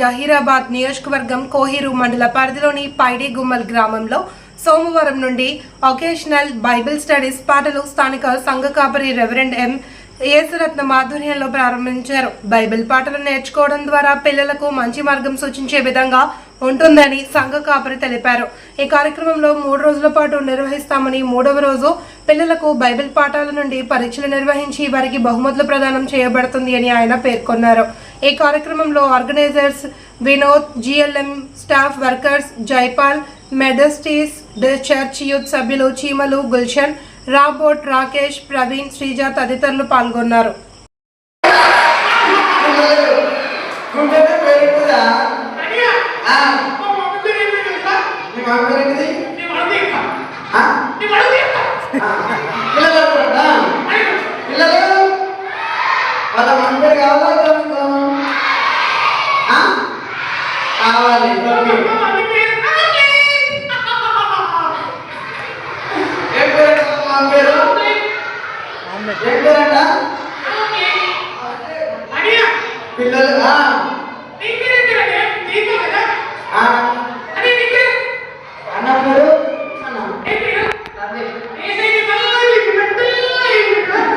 జహీరాబాద్ నియోజకవర్గం కోహిరు మండల పరిధిలోని పైడి గుమ్మల్ గ్రామంలో సోమవారం నుండి ఒకేషనల్ బైబిల్ స్టడీస్ పాటలు స్థానిక సంఘ కాపరి రెవరెండ్ ఎం యేసురత్నం ఆధ్వర్యంలో ప్రారంభించారు. బైబిల్ పాటలు నేర్చుకోవడం ద్వారా పిల్లలకు మంచి మార్గం సూచించే విధంగా ఉంటుందని సంఘ కాపరి తెలిపారు. ఈ కార్యక్రమంలో మూడు రోజుల పాటు నిర్వహిస్తామని మూడవ రోజు పిల్లలకు బైబిల్ పాఠాల నుండి పరీక్షలు నిర్వహించి వారికి బహుమతులు ప్రదానం చేయబడుతుంది అని ఆయన పేర్కొన్నారు. ఈ కార్యక్రమంలో organisers Vinod GLM staff workers Jaipal మెడస్టీస్ the church youth సభ్యులు చీమలు గుల్షన్ రాబోట్ రాకేష్ ప్రవీణ్ శ్రీజ తదితరులు పాల్గొన్నారు. నీ మమ్మీ పేరేంటిది? ఆ? ఆ, పిల్లలు? పిల్లలు వాళ్ళ పేరు కావాలా? కావాలి ఓకే ఏం పేరంట వాళ్ళ మమ్మీ పేరు ఏం పేరంట పిల్లలు ఆ, ఆ, అన్న పేరు అన్న ఓకే లడ్డు లడ్డు ఇక్కడ ఏం చెప్పింది తెలుసా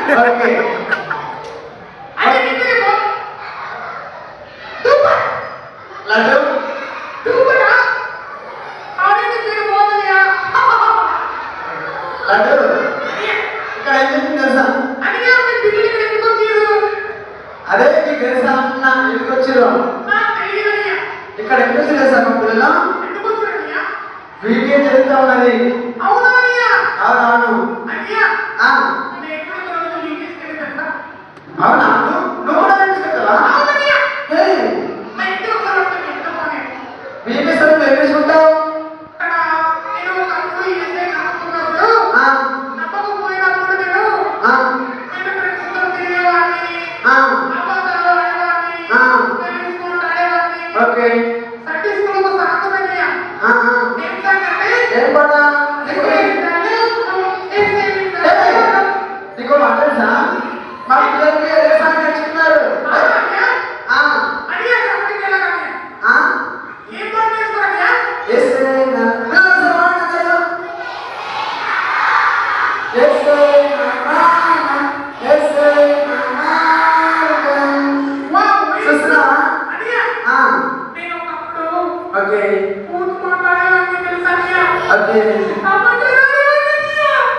అదే నీకు తెలుసా అన్న ఎందుకు వచ్చిరు? ఇక్కడ ఎందుకు వచ్చి తెలుసా మా పిల్లలు? వీడియో జరుగుతూ ఉన్నది. అవునవును.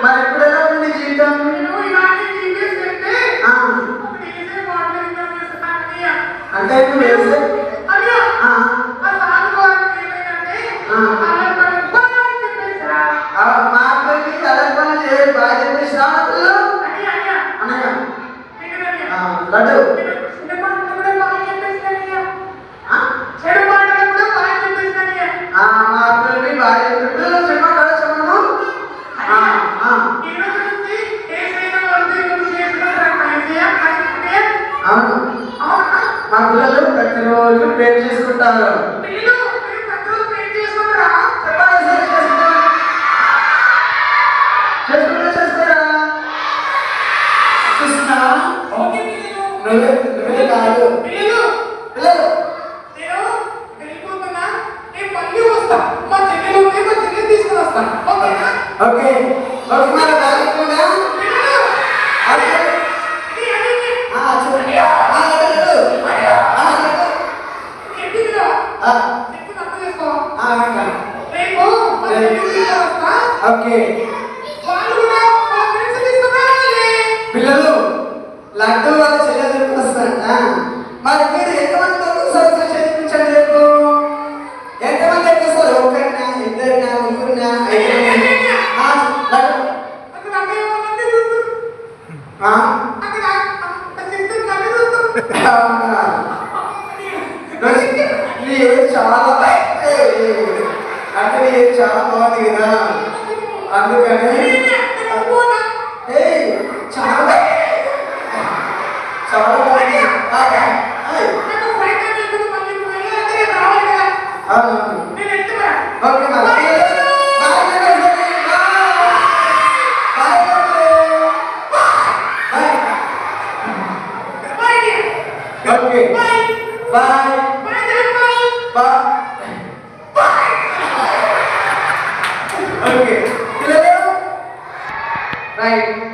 మరి ఇప్పుడు ఎలా ఉంది జీవితం అంటే నువ్వు అవును. మా పిల్లలు ప్రతిరోజు ప్రేర్ చేసుకుంటారు? చేసుకుంటారా? చేసుకుంటే చేసుకోరా చూస్తున్నావా నువ్వే నువ్వే కాదు పిల్లలు ఓకే ఓకే మరి రాకుండా ఓకే ఆ, చూడండి ఆ, లడ్డు. ఆ, లడ్డు. ఆ, ఆ, ఇంకా. ఓకే పిల్లలు లడ్డు వాళ్ళ చెల్లెలు చెప్పి వస్తారంట మరి మీరు ఎంతమంది సరస్సు చదివించండి రేపు? ఎంతమంది ఎక్కిస్తారు ఒక్కరినా ఇద్దరినా ముగ్గురినా చాలా అంటే చాలా బాగుంది కదా. అందుకని ఏయ్ చాలా చాలా ఓకే పిల్లలు రైట్